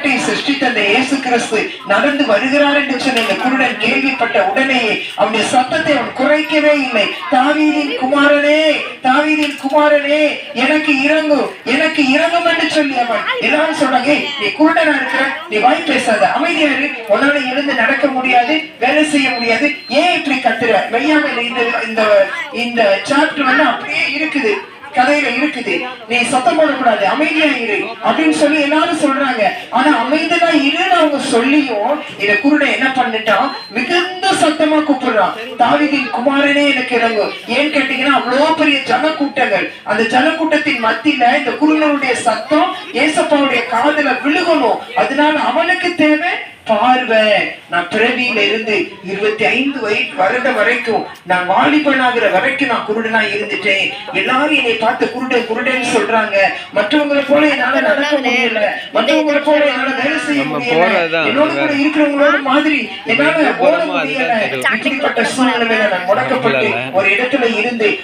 எல்லாவற்றையும் சிருஷ்டித்த அந்த இயேசு கிறிஸ்து நடந்து வருகிறார் என்று சொன்ன இந்த குருடன் கேள்விப்பட்ட உடனேயே அவனுடைய சத்தத்தை அவன் குறைக்கவே இல்லை. தாவீதின் குமாரனே தாவீதின் குமாரனே எனக்கு இறங்கும் எனக்கு இறங்கும் என்று சொல்லி அவன் எல்லாரும் சொல்றாங்க நீ குருடனா இருக்கிற நீ வாய் பேசாத அமைதியாரு உன்னால எழுந்து நடக்க முடியாது வேலை செய்ய முடியாது. ஏன் இப்படி கத்துற? வெய்யாமல் இந்த இந்த இந்த சாப்டர் வந்து அப்படியே இருக்குது. கதையில இருக்குது. நீ சத்தம் போடக்கூடாது அமைதியா இரு அப்படின்னு சொல்லி எல்லாரும் சொல்றாங்க. ஆனா அமைதியா இருன்னு அவங்க சொல்லியும் இந்த குருட என்ன பண்ணிட்டான் மிகுந்த சத்தமா கூப்பிடுறான் தாவிதின் குமாரனே எனக்கு இறங்கும் ஏன்னு கேட்டீங்கன்னா அவ்வளவு பெரிய ஜனக்கூட்டங்கள். அந்த ஜனக்கூட்டத்தின் மத்தியில இந்த குருடனுடைய சத்தம் ஏசப்பாவுடைய காதல விழுகணும். அதனால அவனுக்கு தேவை பார்வை நான் பிறவியில இருந்து இருபத்தி ஐந்து வயது வருடம் வரைக்கும் நான் வாலிபனாகிற வரைக்கும் நான் குருடனா இருந்துட்டேன். எல்லாரும் என்னை பார்த்து குருடன் குருடன் சொல்றாங்க. மற்றவங்களை போல என்னால நடக்க முடியல. மற்றவங்களை போல என்னால வேலை செய்ய முடியல. என்னோட கூட இருக்கிறவங்களோட மாதிரி என்னால ஓட முடியல. இப்படிப்பட்ட சூழ்நிலையில நான் முடக்கப்பட்டு ஒரு இடத்துல இருந்து